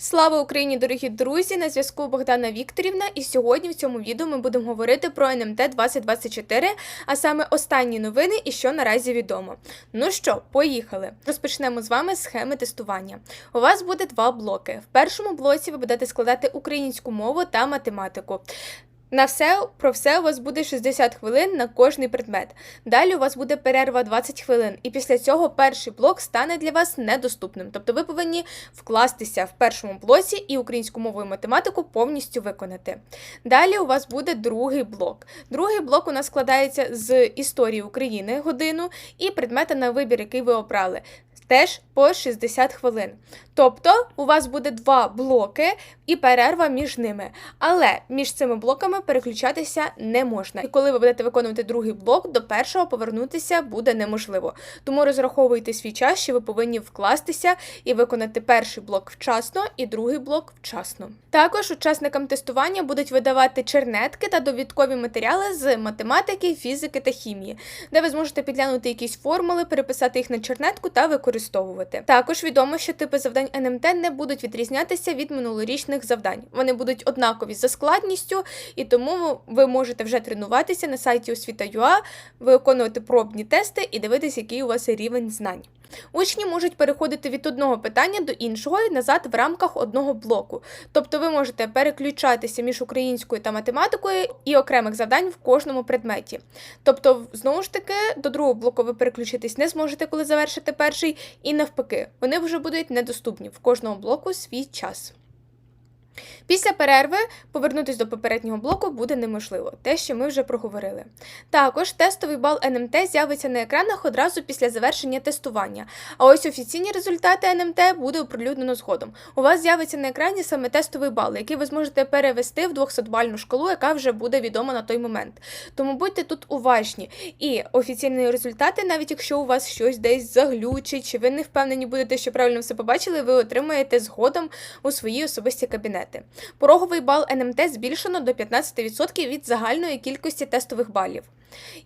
Слава Україні, дорогі друзі! На зв'язку Богдана Вікторівна. І сьогодні в цьому відео ми будемо говорити про НМТ 2024, а саме останні новини і що наразі відомо. Ну що, поїхали. Розпочнемо з вами схеми тестування. У вас буде два блоки. В першому блоці ви будете складати українську мову та математику. На все про все у вас буде 60 хвилин на кожний предмет. Далі у вас буде перерва 20 хвилин, і після цього перший блок стане для вас недоступним. Тобто ви повинні вкластися в першому блоці і українську мову і математику повністю виконати. Далі у вас буде другий блок. Другий блок у нас складається з історії України годину і предмета на вибір, який ви обрали. Теж по 60 хвилин. Тобто у вас буде два блоки і перерва між ними. Але між цими блоками переключатися не можна. І коли ви будете виконувати другий блок, до першого повернутися буде неможливо. Тому розраховуйте свій час, що ви повинні вкластися і виконати перший блок вчасно і другий блок вчасно. Також учасникам тестування будуть видавати чернетки та довідкові матеріали з математики, фізики та хімії, де ви зможете підглянути якісь формули, переписати їх на чернетку та використовувати. Також відомо, що типи завдань НМТ не будуть відрізнятися від минулорічних завдань. Вони будуть однакові за складністю, і тому ви можете вже тренуватися на сайті освіта.ua, виконувати пробні тести і дивитися, який у вас рівень знань. Учні можуть переходити від одного питання до іншого і назад в рамках одного блоку. Тобто ви можете переключатися між українською та математикою і окремих завдань в кожному предметі. Тобто, знову ж таки, до другого блоку ви переключитись не зможете, коли завершите перший, і навпаки, вони вже будуть недоступні в кожному блоку свій час. Після перерви повернутися до попереднього блоку буде неможливо, те, що ми вже проговорили. Також тестовий бал НМТ з'явиться на екранах одразу після завершення тестування. А ось офіційні результати НМТ буде оприлюднено згодом. У вас з'явиться на екрані саме тестовий бал, який ви зможете перевести в 200-бальну шкалу, яка вже буде відома на той момент. Тому будьте тут уважні. І офіційні результати, навіть якщо у вас щось десь заглючить, чи ви не впевнені будете, що правильно все побачили, ви отримаєте згодом у свої особисті кабінети. Пороговий бал НМТ збільшено до 15% від загальної кількості тестових балів.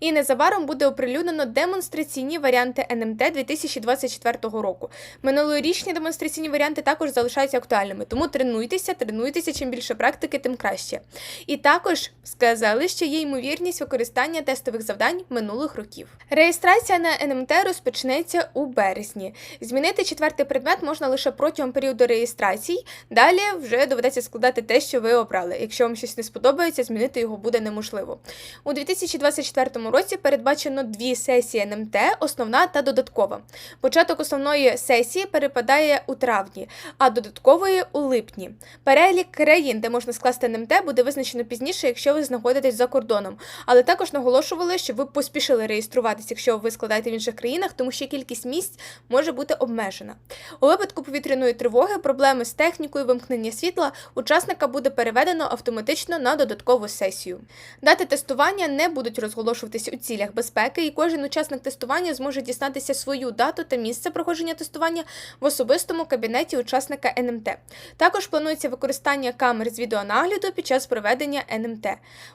І незабаром буде оприлюднено демонстраційні варіанти НМТ 2024 року. Минулорічні демонстраційні варіанти також залишаються актуальними, тому тренуйтеся, тренуйтеся, чим більше практики, тим краще. І також сказали, що є ймовірність використання тестових завдань минулих років. Реєстрація на НМТ розпочнеться у березні. Змінити четвертий предмет можна лише протягом періоду реєстрації. Далі вже доведеться складати те, що ви обрали. Якщо вам щось не сподобається, змінити його буде неможливо. У 2024 році передбачено дві сесії НМТ, основна та додаткова. Початок основної сесії перепадає у травні, а додаткової у липні. Перелік країн, де можна скласти НМТ, буде визначено пізніше, якщо ви знаходитесь за кордоном. Але також наголошували, щоб ви поспішили реєструватися, якщо ви складаєте в інших країнах, тому що кількість місць може бути обмежена. У випадку повітряної тривоги, проблеми з технікою, вимкнення світла, учасника буде переведено автоматично на додаткову сесію. Дати тестування не будуть розголошуватися у цілях безпеки, і кожен учасник тестування зможе дізнатися свою дату та місце проходження тестування в особистому кабінеті учасника НМТ. Також планується використання камер з відеонагляду під час проведення НМТ.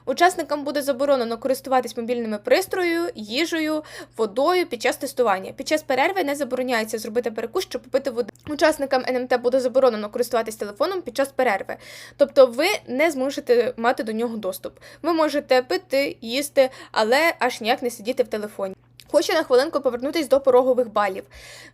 Учасникам буде заборонено користуватись мобільними пристроєю, їжею, водою під час тестування. Під час перерви не забороняється зробити перекус, щоб попити води. Учасникам НМТ буде заборонено користуватись телефоном під час перерви. Тобто ви не зможете мати до нього доступ. Ви можете пити, їсти, але аж ніяк не сидіти в телефоні. Хочу на хвилинку повернутись до порогових балів.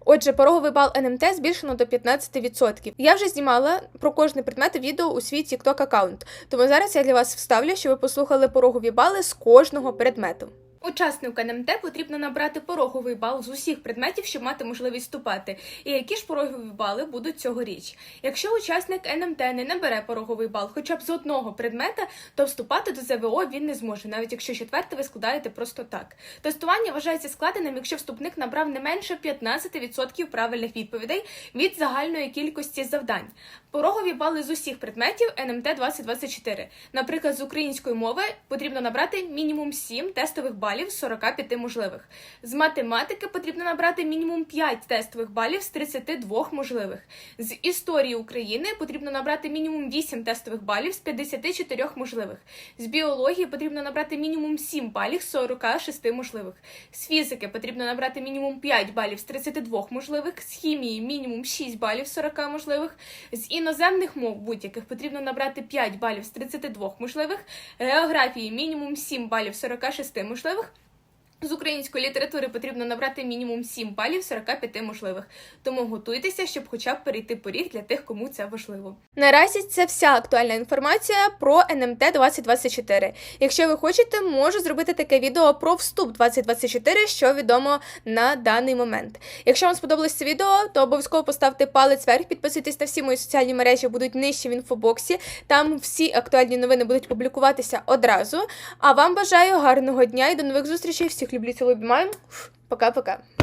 Отже, пороговий бал НМТ збільшено до 15%. Я вже знімала про кожний предмет відео у свій TikTok аккаунт, тому зараз я для вас вставлю, щоб ви послухали порогові бали з кожного предмету. Учаснику НМТ потрібно набрати пороговий бал з усіх предметів, щоб мати можливість вступати. І які ж порогові бали будуть цьогоріч? Якщо учасник НМТ не набере пороговий бал хоча б з одного предмета, то вступати до ЗВО він не зможе, навіть якщо четверте ви складаєте просто так. Тестування вважається складеним, якщо вступник набрав не менше 15% правильних відповідей від загальної кількості завдань. Порогові бали з усіх предметів НМТ 2024. Наприклад, з української мови потрібно набрати мінімум 7 тестових балів. Балів з 45 можливих. З математики потрібно набрати мінімум 5 тестових балів з 32 можливих. З історії України потрібно набрати мінімум 8 тестових балів з 54 можливих. З біології потрібно набрати мінімум 7 балів з 46 можливих. З фізики потрібно набрати мінімум 5 балів з 32 можливих. З хімії мінімум 6 балів з 40 можливих. З іноземних мов будь-яких потрібно набрати 5 балів з 32 можливих. Географії мінімум 7 балів з 46 можливих. З української літератури потрібно набрати мінімум 7 балів 45 можливих. Тому готуйтеся, щоб хоча б перейти поріг для тих, кому це важливо. Наразі це вся актуальна інформація про НМТ 2024. Якщо ви хочете, можу зробити таке відео про вступ 2024, що відомо на даний момент. Якщо вам сподобалось це відео, то обов'язково поставте палець вверх, підписуйтесь на всі мої соціальні мережі, будуть нижче в інфобоксі. Там всі актуальні новини будуть публікуватися одразу. А вам бажаю гарного дня і до нових зустрічей. Всіх люблю, целую, обнимаю. Пока-пока.